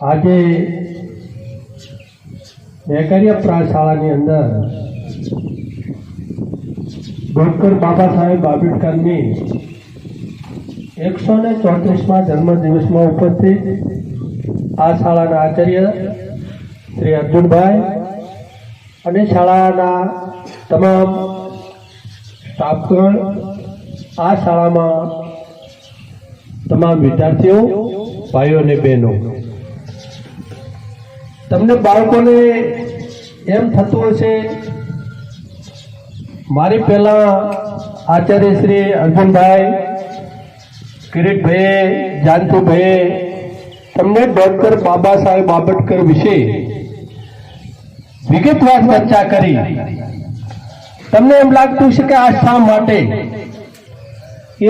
આજે વેકરિયા પ્રાણ શાળાની અંદર ડોક્ટર બાબા સાહેબ આંબેડકરની એકસો ને ચોત્રીસમાં જન્મદિવસમાં ઉપસ્થિત આ શાળાના આચાર્ય શ્રી અર્જુનભાઈ અને શાળાના તમામ સ્ટાફગણ આ શાળામાં તમામ વિદ્યાર્થીઓ, ભાઈઓ અને બહેનો તમને બાળકોને એમ થતું હશે, મારી પહેલા આચાર્ય શ્રી અર્જુનભાઈ કિરીટભાઈ જાનતુભાઈ તમને ડોક્ટર બાબા સાહેબ આંબેડકર વિશે વિગતવાર ચર્ચા કરી. તમને એમ લાગતું છે કે આ શા માટે?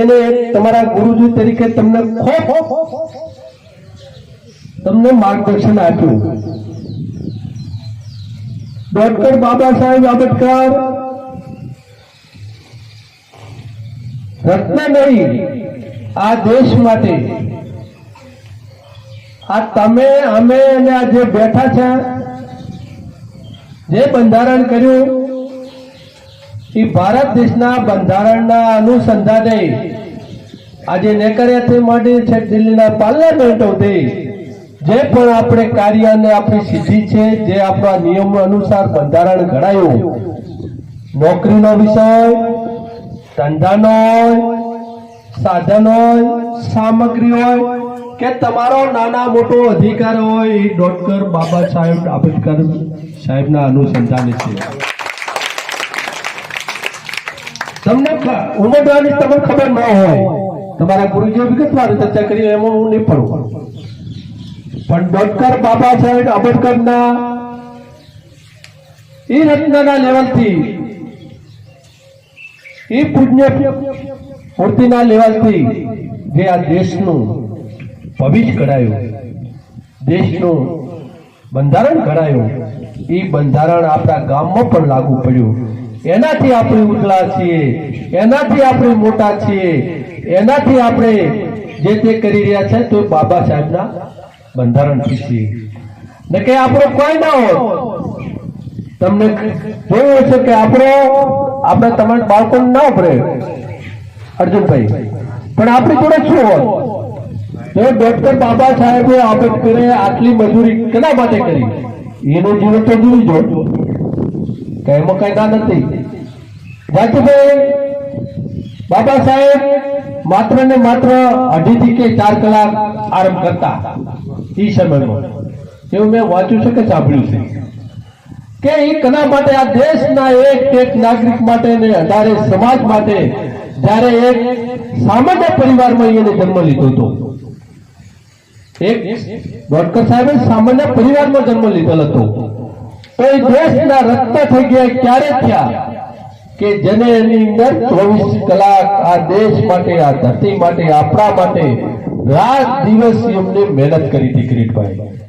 એને તમારા ગુરુજી તરીકે તમને ખૂબ તમને માર્ગદર્શન આપ્યું. ડોક્ટર બાબા સાહેબ આંબેડકર, રત્ન નહીં, આ દેશ માટે. આ તમે, અમે અને આ જે બેઠા છે, જે બંધારણ કર્યું, એ ભારત દેશના બંધારણના અનુસંધાને આજે નેકરિયાથી માંડી છે દિલ્હીના પાર્લામેન્ટ સુધી જે પણ આપણે કાર્ય અને આપણી સિદ્ધિ છે, જે આપણા નિયમો અનુસાર બંધારણ ઘડાયું. નોકરીનો વિષય, ધંધાનો સાધન સામગ્રી હોય, કે તમારો નાના મોટો અધિકાર હોય, એ ડોક્ટર બાબા સાહેબ આંબેડકર સાહેબના અનુસંધાને છે. તમને ઉમેદવારની તમને ખબર ન હોય, તમારા ગુરુજીએ વિગતવાર ચર્ચા કરી, એમાં હું નહીં પડું પણ ડોક્ટર બાબા સાહેબ આંબેડકરના એ રચનાના લેવલથી એ પૂજ્ય મૂર્તિના લેવલથી જે આ દેશનું ભવિષ્ય ઘડાયું, દેશનું બંધારણ ઘડાયું એ બંધારણ આપણા ગામમાં પણ લાગુ પડ્યું. એનાથી આપણે ઉતલા છીએ, એનાથી આપણે મોટા છીએ, એનાથી આપણે જે તે કરી રહ્યા છે તો બાબા સાહેબના બંધારણથી છીએ. ને કે આપણો કોઈ ના હોત તમને જોયું હશે કે આપણો, આપણે તમારા બાળકો ના ઉપરે અર્જુનભાઈ. પણ આપણી જોડે શું હોત તો ડોક્ટર બાબા સાહેબે આંબેડકરે આટલી મજૂરી કેના માટે કરી? એનું જીવન તો જીવી જો કે એમાં કઈ ના નથી. જાતિભાઈ બાબા સાહેબ માત્ર ને માત્ર અઢીથી કે ચાર કલાક આરામ કરતા. એ સમયમાં એવું મેં વાંચ્યું છે કે સાંભળ્યું છે? કે એ માટે આ દેશના એક એક નાગરિક માટે ને અઢારે સમાજ માટે જ્યારે એક સામાન્ય પરિવારમાં એને જન્મ લીધો હતો. એક વડકર સાહેબે સામાન્ય પરિવારમાં જન્મ લીધેલ હતો. તો એ દેશના રત્ન થઈ ગયા ક્યારે થયા? કે જેને એની અંદર ચોવીસ કલાક આ દેશ માટે, આ ધરતી માટે, આપણા માટે રાત દિવસ એમને મહેનત કરી હતી કિરીટભાઈ.